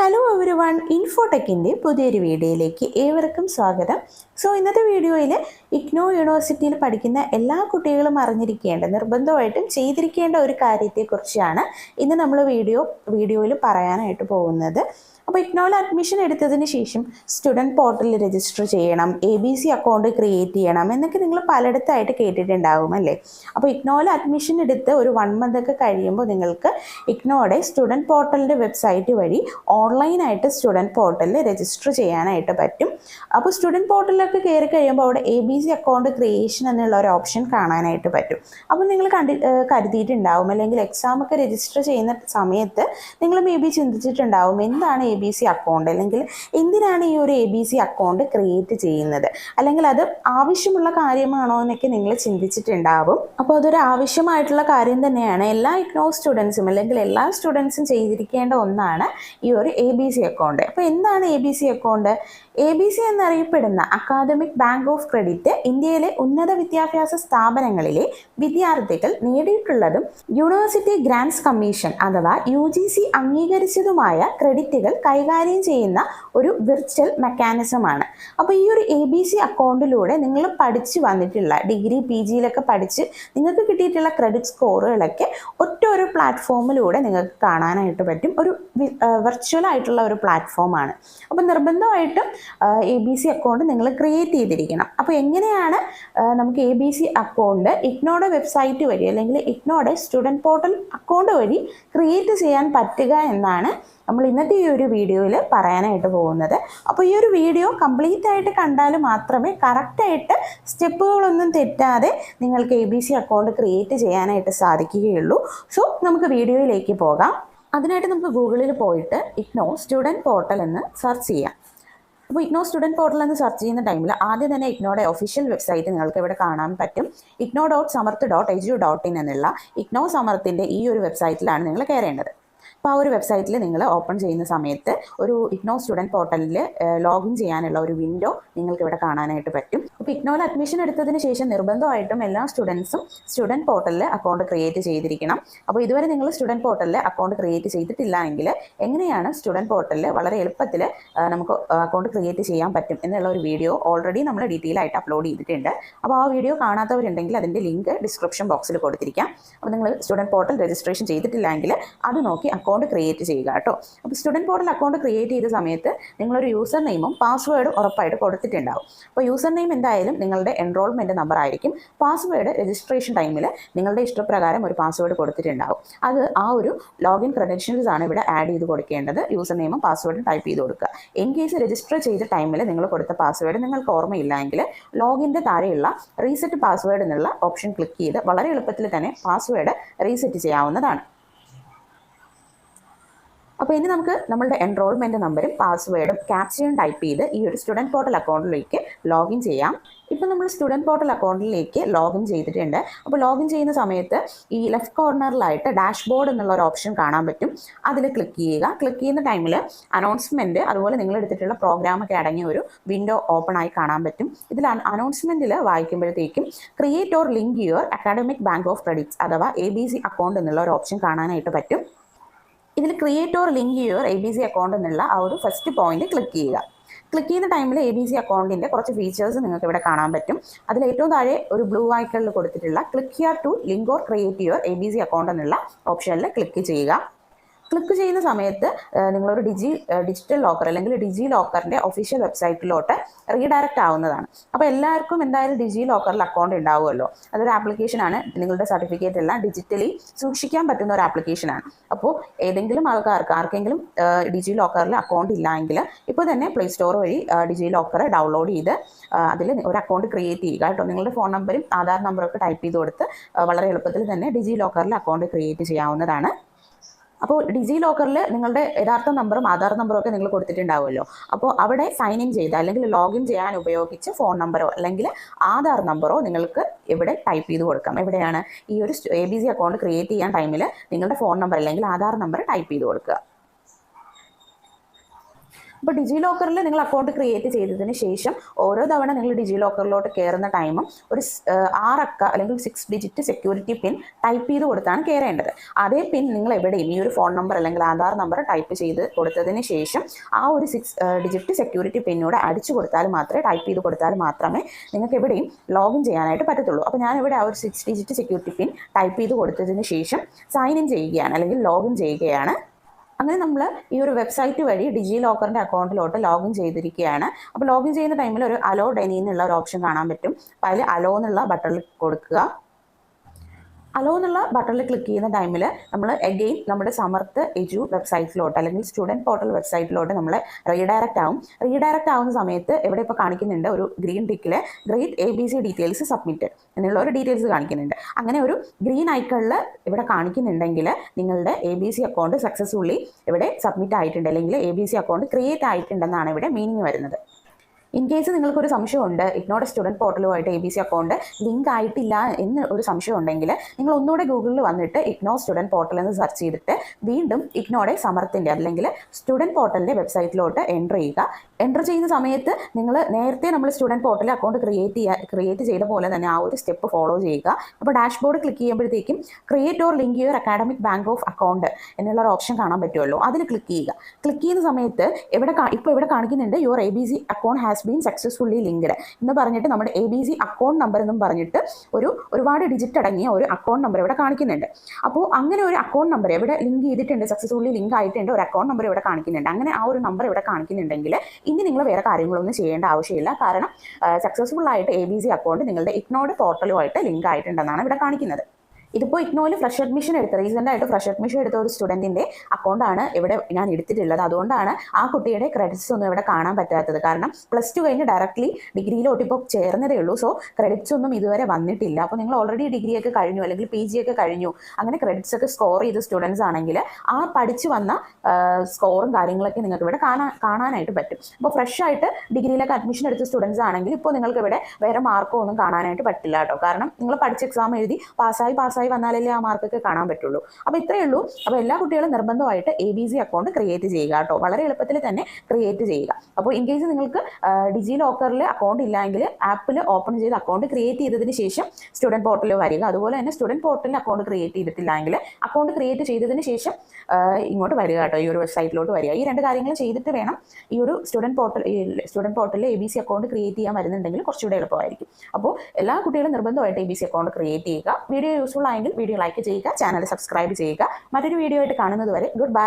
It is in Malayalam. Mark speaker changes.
Speaker 1: ഹലോ എവരി വൺ ഇൻഫോടെക്കിന്റെ പുതിയൊരു വീഡിയോയിലേക്ക് ഏവർക്കും സ്വാഗതം. സോ ഇന്നത്തെ വീഡിയോയിൽ ഇഗ്നോ യൂണിവേഴ്സിറ്റിയിൽ പഠിക്കുന്ന എല്ലാ കുട്ടികളും അറിഞ്ഞിരിക്കേണ്ട നിർബന്ധമായിട്ടും ചെയ്തിരിക്കേണ്ട ഒരു കാര്യത്തെക്കുറിച്ചാണ് ഇന്ന് നമ്മൾ വീഡിയോ വീഡിയോയിൽ പറയാനായിട്ട് പോകുന്നത്. അപ്പോൾ ഇഗ്നോയിൽ അഡ്മിഷൻ എടുത്തതിന് ശേഷം സ്റ്റുഡന്റ് പോർട്ടലിൽ രജിസ്റ്റർ ചെയ്യണം A B C account create ചെയ്യണം എന്നൊക്കെ നിങ്ങൾ പലയിടത്തായിട്ട് കേട്ടിട്ടുണ്ടാവും അല്ലേ? അപ്പോൾ ഇഗ്നോയിൽ അഡ്മിഷൻ എടുത്ത് ഒരു വൺ മന്ത് ഒക്കെ കഴിയുമ്പോൾ നിങ്ങൾക്ക് ഇഗ്നോയുടെ സ്റ്റുഡന്റ് പോർട്ടലിന്റെ വെബ്സൈറ്റ് വഴി ഓൺലൈനായിട്ട് സ്റ്റുഡന്റ് പോർട്ടലിൽ രജിസ്റ്റർ ചെയ്യാനായിട്ട് പറ്റും. അപ്പോൾ സ്റ്റുഡന്റ് പോർട്ടലിലൊക്കെ കയറി കഴിയുമ്പോൾ അവിടെ A B C account creation എന്നുള്ള ഒരു ഓപ്ഷൻ കാണാനായിട്ട് പറ്റും. അപ്പോൾ നിങ്ങൾ കണ്ടി കരുതിയിട്ടുണ്ടാവും അല്ലെങ്കിൽ എക്സാമൊക്കെ രജിസ്റ്റർ ചെയ്യുന്ന സമയത്ത് നിങ്ങൾ മേ ബി ചിന്തിച്ചിട്ടുണ്ടാവും എന്താണ് എ ബി സി അക്കൗണ്ട് അല്ലെങ്കിൽ എന്തിനാണ് ഈ ഒരു A B C account create ചെയ്യുന്നത്? അല്ലെങ്കിൽ അത് ആവശ്യമുള്ള കാര്യമാണോ എന്നൊക്കെ നിങ്ങൾ ചിന്തിച്ചിട്ടുണ്ടാവും. അപ്പോൾ അതൊരു ആവശ്യമായിട്ടുള്ള കാര്യം തന്നെയാണ്. എല്ലാ ഇഗ്നോ സ്റ്റുഡൻസും അല്ലെങ്കിൽ എല്ലാ സ്റ്റുഡൻസും ചെയ്തിരിക്കേണ്ട ഒന്നാണ് ഈ ഒരു എ ബി സി അക്കൗണ്ട് അപ്പോൾ എന്താണ് A B C account A B C എന്നറിയപ്പെടുന്ന അക്കാദമിക് ബാങ്ക് ഓഫ് ക്രെഡിറ്റ് ഇന്ത്യയിലെ ഉന്നത വിദ്യാഭ്യാസ സ്ഥാപനങ്ങളിലെ വിദ്യാർത്ഥികൾ നേടിയിട്ടുള്ളതും യൂണിവേഴ്സിറ്റി ഗ്രാൻസ് കമ്മീഷൻ അഥവാ യു ജി സി അംഗീകരിച്ചതുമായ ക്രെഡിറ്റുകൾ കൈകാര്യം ചെയ്യുന്ന ഒരു വിർച്വൽ മെക്കാനിസമാണ് അപ്പോൾ ഈ ഒരു എ ബി സി അക്കൗണ്ടിലൂടെ നിങ്ങൾ പഠിച്ച് വന്നിട്ടുള്ള ഡിഗ്രി പി ജിയിലൊക്കെ പഠിച്ച് നിങ്ങൾക്ക് കിട്ടിയിട്ടുള്ള ക്രെഡിറ്റ് സ്കോറുകളൊക്കെ ഒറ്റ ഒരു പ്ലാറ്റ്ഫോമിലൂടെ നിങ്ങൾക്ക് കാണാനായിട്ട് പറ്റും. ഒരു വെർച്വൽ ആയിട്ടുള്ള ഒരു പ്ലാറ്റ്ഫോമാണ് അപ്പോൾ നിർബന്ധമായിട്ടും എ ബി സി അക്കൗണ്ട് നിങ്ങൾ ക്രിയേറ്റ് ചെയ്തിരിക്കണം. അപ്പോൾ എങ്ങനെയാണ് നമുക്ക് എ ബി സി അക്കൗണ്ട് ഇഗ്നോയുടെ വെബ്സൈറ്റ് വഴി അല്ലെങ്കിൽ ഇഗ്നോയുടെ സ്റ്റുഡന്റ് പോർട്ടൽ അക്കൗണ്ട് വഴി ക്രിയേറ്റ് ചെയ്യാൻ പറ്റുക എന്നാണ് നമ്മൾ ഇന്നത്തെ ഈ ഒരു വീഡിയോയിൽ പറയാനായിട്ട് പോകുന്നത്. അപ്പോൾ ഈ ഒരു വീഡിയോ കംപ്ലീറ്റ് ആയിട്ട് കണ്ടാൽ മാത്രമേ കറക്റ്റായിട്ട് സ്റ്റെപ്പുകളൊന്നും തെറ്റാതെ നിങ്ങൾക്ക് A B C account create ചെയ്യാനായിട്ട് സാധിക്കുകയുള്ളൂ. സോ നമുക്ക് വീഡിയോയിലേക്ക് പോകാം. അതിനായിട്ട് നമുക്ക് ഗൂഗിളിൽ പോയിട്ട് ഇഗ്നോ സ്റ്റുഡന്റ് പോർട്ടൽ എന്ന് സെർച്ച് ചെയ്യാം. അപ്പോൾ ഇഗ്നോ സ്റ്റുഡന്റ് പോർട്ടൽ എന്ന് സെർച്ച് ചെയ്യുന്ന ടൈമിൽ ആദ്യം തന്നെ ഇഗ്നോയുടെ ഒഫീഷ്യൽ വെബ്സൈറ്റ് നിങ്ങൾക്ക് ഇവിടെ കാണാൻ പറ്റും. IGNOU dot Samarth dot edu dot in എന്നുള്ള ഇഗ്നോ സമർത്തിന്റെ ഈ ഒരു വെബ്സൈറ്റിലാണ് നിങ്ങൾ കയറേണ്ടത്. അപ്പോൾ ആ ഒരു വെബ്സൈറ്റിൽ നിങ്ങൾ ഓപ്പൺ ചെയ്യുന്ന സമയത്ത് ഒരു ഇഗ്നോ സ്റ്റുഡന്റ് പോർട്ടലിൽ ലോഗിൻ ചെയ്യാനുള്ള ഒരു വിൻഡോ നിങ്ങൾക്ക് ഇവിടെ കാണാനായിട്ട് പറ്റും. അപ്പോൾ ഇഗ്നോയിൽ അഡ്മിഷൻ എടുത്തതിന് ശേഷം നിർബന്ധമായിട്ടും എല്ലാ സ്റ്റുഡൻസും സ്റ്റുഡന്റ് പോർട്ടലിൽ അക്കൗണ്ട് ക്രിയേറ്റ് ചെയ്തിരിക്കണം. അപ്പോൾ ഇതുവരെ നിങ്ങൾ സ്റ്റുഡന്റ് പോർട്ടലിൽ അക്കൗണ്ട് ക്രിയേറ്റ് ചെയ്തിട്ടില്ല എങ്കിൽ എങ്ങനെയാണ് സ്റ്റുഡന്റ് പോർട്ടലിൽ വളരെ എളുപ്പത്തിൽ നമുക്ക് അക്കൗണ്ട് ക്രിയേറ്റ് ചെയ്യാൻ പറ്റും എന്നുള്ള ഒരു വീഡിയോ ഓൾറെഡി നമ്മൾ ഡീറ്റെയിൽ ആയിട്ട് അപ്ലോഡ് ചെയ്തിട്ടുണ്ട്. അപ്പോൾ ആ വീഡിയോ കാണാത്തവരുണ്ടെങ്കിൽ അതിന്റെ ലിങ്ക് ഡിസ്ക്രിപ്ഷൻ ബോക്സിൽ കൊടുത്തിരിക്കാം. അപ്പോൾ നിങ്ങൾ സ്റ്റുഡന്റ് പോർട്ടൽ രജിസ്ട്രേഷൻ ചെയ്തിട്ടില്ലെങ്കിൽ അത് നോക്കി അക്കൗണ്ട് ക്രിയേറ്റ് ചെയ്യുക കേട്ടോ. അപ്പോൾ സ്റ്റുഡന്റ് പോർട്ടൽ അക്കൗണ്ട് ക്രിയേറ്റ് ചെയ്ത സമയത്ത് നിങ്ങളൊരു യൂസർ നെയിമും പാസ്വേഡും ഉറപ്പായിട്ട് കൊടുത്തിട്ടുണ്ടാവും. അപ്പോൾ യൂസർ നെയിം എന്തായാലും നിങ്ങളുടെ എൻറോൾമെന്റ് നമ്പർ ആയിരിക്കും. പാസ്വേഡ് രജിസ്ട്രേഷൻ ടൈമിൽ നിങ്ങളുടെ ഇഷ്ടപ്രകാരം ഒരു പാസ്വേഡ് കൊടുത്തിട്ടുണ്ടാവും. അത് ആ ഒരു ലോഗിൻ ക്രെഡൻഷ്യൽസ് ആണ് ഇവിടെ ആഡ് ചെയ്ത് കൊടുക്കേണ്ടത്. യൂസർ നെയിമും പാസ്വേഡും ടൈപ്പ് ചെയ്ത് കൊടുക്കുക. ഇൻ കേസ് രജിസ്റ്റർ ചെയ്ത ടൈമിൽ നിങ്ങൾ കൊടുത്ത പാസ്വേഡ് നിങ്ങൾക്ക് ഓർമ്മയില്ലെങ്കിൽ ലോഗിന്റെ താഴെയുള്ള റീസെറ്റ് പാസ്വേഡ് എന്നുള്ള ഓപ്ഷൻ ക്ലിക്ക് ചെയ്ത് വളരെ എളുപ്പത്തിൽ തന്നെ പാസ്വേഡ് റീസെറ്റ് ചെയ്യാവുന്നതാണ്. അപ്പോൾ ഇനി നമുക്ക് നമ്മളുടെ എൻറോൾമെന്റ് നമ്പറും പാസ്വേഡും ക്യാപ്ചയും ടൈപ്പ് ചെയ്ത് ഈ ഒരു സ്റ്റുഡന്റ് പോർട്ടൽ അക്കൗണ്ടിലേക്ക് ലോഗിൻ ചെയ്യാം. ഇപ്പം നമ്മൾ സ്റ്റുഡന്റ് പോർട്ടൽ അക്കൗണ്ടിലേക്ക് ലോഗിൻ ചെയ്തിട്ടുണ്ട്. അപ്പോൾ ലോഗിൻ ചെയ്യുന്ന സമയത്ത് ഈ ലെഫ്റ്റ് കോർണറിലായിട്ട് ഡാഷ്ബോർഡ് എന്നുള്ള ഒരു ഓപ്ഷൻ കാണാൻ പറ്റും. അതിൽ ക്ലിക്ക് ചെയ്യുക. ക്ലിക്ക് ചെയ്യുന്ന ടൈമിൽ അനൗൺസ്മെന്റ് അതുപോലെ നിങ്ങൾ എടുത്തിട്ടുള്ള പ്രോഗ്രാമൊക്കെ അടങ്ങിയ ഒരു വിൻഡോ ഓപ്പൺ ആയി കാണാൻ പറ്റും. ഇതിൽ അനൗൺസ്മെന്റിൽ വായിക്കുമ്പോഴത്തേക്കും create or link your academic bank of credits അഥവാ എ ബി സി അക്കൗണ്ട് എന്നുള്ള ഒരു ഓപ്ഷൻ കാണാനായിട്ട് പറ്റും. ഇതിൽ create or link your A B C account എന്നുള്ള ആ ഒരു ഫസ്റ്റ് പോയിന്റ് ക്ലിക്ക് ചെയ്യുക. ക്ലിക്ക് ചെയ്യുന്ന ടൈമിൽ എ ബി സി അക്കൗണ്ടിന്റെ കുറച്ച് ഫീച്ചേഴ്സ് നിങ്ങൾക്ക് ഇവിടെ കാണാൻ പറ്റും. അതിൽ ഏറ്റവും താഴെ ഒരു ബ്ലൂ ഐക്കണിൽ കൊടുത്തിട്ടുള്ള click here to link or create your A B C account എന്നുള്ള ഓപ്ഷനിൽ ക്ലിക്ക് ചെയ്യുക. ക്ലിക്ക് ചെയ്യുന്ന സമയത്ത് നിങ്ങളൊരു ഡിജി ഡിജിറ്റൽ ലോക്കർ അല്ലെങ്കിൽ ഡിജി ലോക്കറിന്റെ ഒഫീഷ്യൽ വെബ്സൈറ്റിലോട്ട് റീഡയറക്റ്റ് ആവുന്നതാണ്. അപ്പോൾ എല്ലാവർക്കും എന്തായാലും ഡിജി ലോക്കറിൽ അക്കൗണ്ട് ഉണ്ടാവുമല്ലോ. അതൊരു ആപ്ലിക്കേഷനാണ് നിങ്ങളുടെ സർട്ടിഫിക്കറ്റ് എല്ലാം ഡിജിറ്റലി സൂക്ഷിക്കാൻ പറ്റുന്ന ഒരു ആപ്ലിക്കേഷനാണ് അപ്പോൾ ഏതെങ്കിലും ആൾക്കാർക്ക് ആർക്കെങ്കിലും ഡിജി ലോക്കറിൽ അക്കൗണ്ട് ഇല്ലെങ്കിൽ ഇപ്പോൾ തന്നെ പ്ലേ സ്റ്റോർ വഴി ഡിജി ലോക്കർ ഡൗൺലോഡ് ചെയ്ത് അതിൽ ഒരു അക്കൗണ്ട് ക്രിയേറ്റ് ചെയ്യുക കേട്ടോ. നിങ്ങളുടെ ഫോൺ നമ്പറും ആധാർ നമ്പറും ഒക്കെ ടൈപ്പ് ചെയ്ത് കൊടുത്ത് വളരെ എളുപ്പത്തിൽ തന്നെ ഡിജി ലോക്കറിൽ അക്കൗണ്ട് ക്രിയേറ്റ് ചെയ്യാവുന്നതാണ്. അപ്പോൾ ഡിജി ലോക്കറിൽ നിങ്ങളുടെ യഥാർത്ഥ നമ്പറും ആധാർ നമ്പറും ഒക്കെ നിങ്ങൾ കൊടുത്തിട്ടുണ്ടാവുമല്ലോ. അപ്പോൾ അവിടെ സൈൻ ഇൻ ചെയ്ത് അല്ലെങ്കിൽ ലോഗിൻ ചെയ്യാൻ ഉപയോഗിച്ച് ഫോൺ നമ്പറോ അല്ലെങ്കിൽ ആധാർ നമ്പറോ നിങ്ങൾക്ക് ഇവിടെ ടൈപ്പ് ചെയ്ത് കൊടുക്കാം. എവിടെയാണ്? ഈ ഒരു A B C account create ചെയ്യാൻ ടൈമിൽ നിങ്ങളുടെ ഫോൺ നമ്പർ അല്ലെങ്കിൽ ആധാർ നമ്പർ ടൈപ്പ് ചെയ്ത് കൊടുക്കുക. അപ്പോൾ ഡിജി ലോക്കറിൽ നിങ്ങൾ അക്കൗണ്ട് ക്രിയേറ്റ് ചെയ്തതിന് ശേഷം ഓരോ തവണ നിങ്ങൾ ഡിജി ലോക്കറിലോട്ട് കയറുന്ന ടൈമും ഒരു ആറക്ക അല്ലെങ്കിൽ six digit security pin type ചെയ്ത് കൊടുത്താണ് കയറേണ്ടത് അതേ പിൻ നിങ്ങൾ എവിടെയും ഈ ഒരു ഫോൺ നമ്പർ അല്ലെങ്കിൽ ആധാർ നമ്പർ ടൈപ്പ് ചെയ്ത് കൊടുത്തതിന് ശേഷം ആ ഒരു സിക്സ് ഡിജിറ്റ് സെക്യൂരിറ്റി പിന്നോട് അടിച്ചു കൊടുത്താൽ മാത്രമേ ടൈപ്പ് ചെയ്ത് കൊടുത്താൽ മാത്രമേ നിങ്ങൾക്ക് എവിടെയും ലോഗിൻ ചെയ്യാനായിട്ട് പറ്റത്തുള്ളൂ. അപ്പോൾ ഞാനിവിടെ ആ ഒരു six digit security pin type ചെയ്ത് കൊടുത്തതിന് ശേഷം സൈൻ ഇൻ ചെയ്യുകയാണ് അല്ലെങ്കിൽ ലോഗിൻ ചെയ്യുകയാണ് അങ്ങനെ നമ്മൾ ഈ ഒരു വെബ്സൈറ്റ് വഴി ഡിജി ലോക്കറിന്റെ അക്കൗണ്ടിലോട്ട് ലോഗിൻ ചെയ്തിരിക്കുകയാണ്. അപ്പോൾ ലോഗിൻ ചെയ്യുന്ന ടൈമിൽ ഒരു അലോ ഡെനി എന്നുള്ള ഒരു ഓപ്ഷൻ കാണാൻ പറ്റും. അപ്പോൾ അതിൽ അലോ എന്നുള്ള ബട്ടണിൽ കൊടുക്കുക. അലോ എന്നുള്ള ബട്ടണിൽ ക്ലിക്ക് ചെയ്യുന്ന ടൈമിൽ നമ്മൾ എഗെയിൻ നമ്മുടെ സമർത്ത് എജു വെബ്സൈറ്റിലോട്ട് അല്ലെങ്കിൽ സ്റ്റുഡന്റ് പോർട്ടൽ വെബ്സൈറ്റിലോട്ട് നമ്മൾ റീഡയറക്റ്റ് ആവും. റീഡയറക്റ്റ് ആവുന്ന സമയത്ത് ഇവിടെ ഇപ്പോൾ കാണിക്കുന്നുണ്ട് ഒരു green ടിക്കിൽ great A B C details submit എന്നുള്ള ഒരു ഡീറ്റെയിൽസ് കാണിക്കുന്നുണ്ട്. അങ്ങനെ ഒരു ഗ്രീൻ ഐക്കണിൽ ഇവിടെ കാണിക്കുന്നുണ്ടെങ്കിൽ നിങ്ങളുടെ A B C account successfully ഇവിടെ സബ്മിറ്റ് ആയിട്ടുണ്ട്. അല്ലെങ്കിൽ A B C account create ആയിട്ടുണ്ടെന്നാണ് ഇവിടെ മീനിങ് വരുന്നത്. ഇൻ കേസ് നിങ്ങൾക്കൊരു സംശയമുണ്ട് ഇഗ്നോയുടെ student പോർട്ടലുമായിട്ട് A B C account link ആയിട്ടില്ല എന്ന് ഒരു സംശയം ഉണ്ടെങ്കിൽ നിങ്ങൾ ഒന്നുകൂടെ ഗൂഗിളിൽ വന്നിട്ട് ഇഗ്നോ സ്റ്റുഡന്റ് പോർട്ടൽ എന്ന് സെർച്ച് ചെയ്തിട്ട് വീണ്ടും ഇഗ്നോടെ സമർത്തിന്റെ അല്ലെങ്കിൽ സ്റ്റുഡന്റ് പോർട്ടലിന്റെ വെബ്സൈറ്റിലോട്ട് എന്റർ ചെയ്യുക. എന്റർ ചെയ്യുന്ന സമയത്ത് നിങ്ങൾ നേരത്തെ നമ്മൾ സ്റ്റുഡന്റ് പോർട്ടലിൽ അക്കൗണ്ട് ക്രിയേറ്റ് ചെയ്യുക ക്രിയേറ്റ് ചെയ്ത പോലെ തന്നെ ആ ഒരു സ്റ്റെപ്പ് ഫോളോ ചെയ്യുക. അപ്പോൾ ഡാഷ്ബോർഡ് ക്ലിക്ക് ചെയ്യുമ്പോഴത്തേക്കും create or link your academic bank of account എന്നുള്ള ഒരു ഓപ്ഷൻ കാണാൻ പറ്റുമല്ലോ. അതിൽ ക്ലിക്ക് ചെയ്യുക. ക്ലിക്ക് ചെയ്യുന്ന സമയത്ത് എവിടെ ഇപ്പോൾ ഇവിടെ കാണിക്കുന്നുണ്ട്? Your A B C account has been successfully linked എന്ന് പറഞ്ഞിട്ട് നമ്മുടെ A B C account number എന്നും പറഞ്ഞിട്ട് ഒരു ഒരുപാട് ഡിജിറ്റ് അടങ്ങിയ ഒരു അക്കൗണ്ട് നമ്പർ ഇവിടെ കാണിക്കുന്നുണ്ട്. അപ്പോൾ അങ്ങനെ ഒരു അക്കൗണ്ട് നമ്പർ ഇവിടെ ലിങ്ക് ചെയ്തിട്ടുണ്ട് സക്സസ്ഫുള്ളി ലിങ്ക് ആയിട്ടുണ്ട് ഒരു അക്കൗണ്ട് നമ്പർ ഇവിടെ കാണിക്കുന്നുണ്ട്. അങ്ങനെ ആ ഒരു നമ്പർ ഇവിടെ കാണിക്കുന്നുണ്ടെങ്കിൽ ഇനി നിങ്ങൾ വേറെ കാര്യങ്ങളൊന്നും ചെയ്യേണ്ട ആവശ്യമില്ല. കാരണം സക്സസ്ഫുൾ ആയിട്ട് എ ബി സി അക്കൗണ്ട് നിങ്ങളുടെ ഇഗ്നോഡ് പോർട്ടലുമായിട്ട് ലിങ്ക് ആയിട്ടുണ്ടെന്നാണ് ഇവിടെ കാണിക്കുന്നത്. ഇതിപ്പോൾ ഇഗ്നോയിൽ ഫ്രഷ് അഡ്മിഷൻ എടുത്ത റീസെന്റ് ആയിട്ട് ഫ്രഷ് അഡ്മിഷൻ എടുത്ത ഒരു സ്റ്റുഡന്റിന്റെ അക്കൗണ്ടാണ് ഇവിടെ ഞാൻ എടുത്തിട്ടുള്ളത്. അതുകൊണ്ടാണ് ആ കുട്ടിയുടെ ക്രെഡിറ്റ്സ് ഒന്നും ഇവിടെ കാണാൻ പറ്റാത്തത്. കാരണം പ്ലസ് ടു കഴിഞ്ഞ് ഡയറക്റ്റ്ലി ഡിഗ്രിയിലോട്ട് ഇപ്പോൾ ചേർന്നതേ ഉള്ളൂ. സോ ക്രെഡിറ്റ്സ് ഒന്നും ഇതുവരെ വന്നിട്ടില്ല. അപ്പോൾ നിങ്ങൾ ഓൾറെഡി ഡിഗ്രിയൊക്കെ കഴിഞ്ഞു അല്ലെങ്കിൽ പി ജി ഒക്കെ കഴിഞ്ഞു അങ്ങനെ ക്രെഡിറ്റ്സ് ഒക്കെ സ്കോർ ചെയ്ത സ്റ്റുഡൻസ് ആണെങ്കിൽ ആ പഠിച്ചു വന്ന സ്കോറും കാര്യങ്ങളൊക്കെ നിങ്ങൾക്ക് ഇവിടെ കാണാൻ കാണാനായിട്ട് പറ്റും. അപ്പോൾ ഫ്രഷ് ആയിട്ട് ഡിഗ്രിയിലൊക്കെ അഡ്മിഷൻ എടുത്ത സ്റ്റുഡൻസ് ആണെങ്കിൽ ഇപ്പോൾ നിങ്ങൾക്ക് ഇവിടെ വേറെ മാർക്കോ ഒന്നും കാണാനായിട്ട് പറ്റില്ല കേട്ടോ. കാരണം നിങ്ങൾ പഠിച്ച എക്സാം എഴുതി പാസ്സായി പാസ്സായി വന്നാലല്ലേ ആ മാർക്കൊക്കെ കാണാൻ പറ്റുള്ളൂ. അപ്പോൾ ഇത്രയേ ഉള്ളൂ. അപ്പോൾ എല്ലാ കുട്ടികളും നിർബന്ധമായിട്ട് A B C account create ചെയ്യുക കേട്ടോ. വളരെ എളുപ്പത്തിൽ തന്നെ ക്രിയേറ്റ് ചെയ്യുക. അപ്പോൾ ഇൻ കേസ് നിങ്ങൾക്ക് ഡിജി ലോക്കറിൽ അക്കൗണ്ട് ഇല്ലെങ്കിൽ ആപ്പിൽ ഓപ്പൺ ചെയ്ത് അക്കൗണ്ട് ക്രിയേറ്റ് ചെയ്തതിന് ശേഷം സ്റ്റുഡന്റ് പോർട്ടലിൽ വരിക. അതുപോലെ തന്നെ സ്റ്റുഡന്റ് പോർട്ടലിൽ അക്കൗണ്ട് ക്രിയേറ്റ് ചെയ്തിട്ടില്ലെങ്കിൽ അക്കൗണ്ട് ക്രിയേറ്റ് ചെയ്തതിന് ശേഷം ഇങ്ങോട്ട് വരിക കേട്ടോ. ഈ ഒരു വെബ്സൈറ്റിലോട്ട് വരിക. ഈ രണ്ട് കാര്യങ്ങൾ ചെയ്തിട്ട് വേണം ഈ ഒരു സ്റ്റുഡന്റ് പോർട്ടൽ സ്റ്റുഡന്റ് പോർട്ടലിൽ A B C account create ചെയ്യാൻ വരുന്നുണ്ടെങ്കിൽ കുറച്ചുകൂടെ എളുപ്പമായിരിക്കും. അപ്പോൾ എല്ലാ കുട്ടികളും നിർബന്ധമായിട്ട് A B C account create ചെയ്യുക. വീഡിയോ യൂസ്ഫുൾ ആയെങ്കിൽ വീഡിയോ ലൈക്ക് ചെയ്യുക ചാനൽ സബ്സ്ക്രൈബ് ചെയ്യുക. മറ്റൊരു വീഡിയോ ആയിട്ട് കാണുന്നത് വരെ ഗുഡ് ബൈ